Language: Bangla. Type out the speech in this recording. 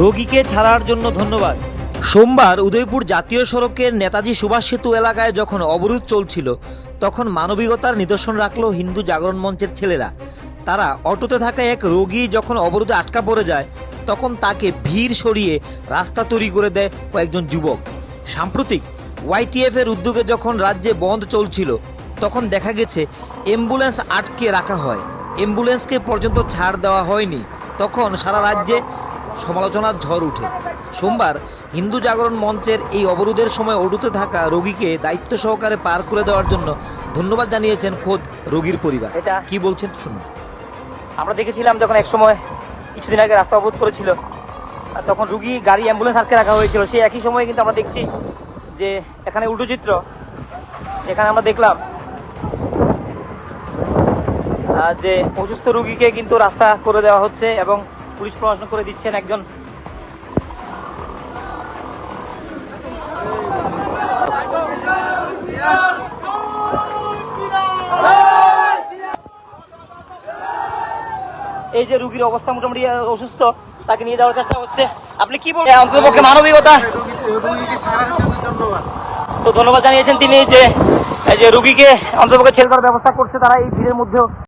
রোগীকে ছাড়ার জন্য ধন্যবাদ। সোমবার উদয়পুর জাতীয় সড়কের নেতাজি সুভাষ সেতু এলাকায় যখন অবরোধ চলছিল, তখন মানবিকতার নিদর্শন রাখল হিন্দু জাগরণ মঞ্চের ছেলেরা। তারা অটোতে থাকা এক রোগী যখন অবরোধে আটকা পড়ে যায়, তখন তাকে ভিড় সরিয়ে রাস্তা তৈরি করে দেয় কয়েকজন যুবক। সাম্প্রতিক ওয়াইটিএফ এর উদ্যোগে যখন রাজ্যে বন্ধ চলছিল, তখন দেখা গেছে অ্যাম্বুলেন্স আটকে রাখা হয়। অ্যাম্বুলেন্সকে পর্যন্ত ছাড় দেওয়া হয়নি। তখন সারা রাজ্যে সমালোচনার ঝড় উঠে। সোমবার হিন্দু জাগরণ মঞ্চের এই অবরোধের সময় অডুতে থাকা রোগীকে দায়িত্ব সহকারে পার করে দেওয়ার জন্য ধন্যবাদ জানিয়েছেন খোদ রোগীর পরিবার। এটা কি বলছেন শুনুন। আমরা দেখেছিলাম যখন এক সময় কিছুদিন আগে রাস্তা অবরোধ করেছিল আর তখন রুগী গাড়ি অ্যাম্বুলেন্স আটকে রাখা হয়েছিল। সেই একই সময়ে কিন্তু আমরা দেখছি যে এখানে উল্টো চিত্র এখানে আমরা দেখলাম যে অসুস্থ রুগীকে কিন্তু রাস্তা করে দেওয়া হচ্ছে এবং পুলিশ প্রশাসন করে দিচ্ছেন একজন। এই যে রুগীর অবস্থা মোটামুটি অসুস্থ তাকে নিয়ে যাওয়ার চেষ্টা হচ্ছে। আপনি কি বলছেন অন্ততপক্ষে মানবিকতা। তো ধন্যবাদ জানিয়েছেন তিনি যে এই যে রুগীকে অন্ততপক্ষে ছেড়ে দেওয়ার ব্যবস্থা করছে তারা এই ভিড়ের মধ্যেও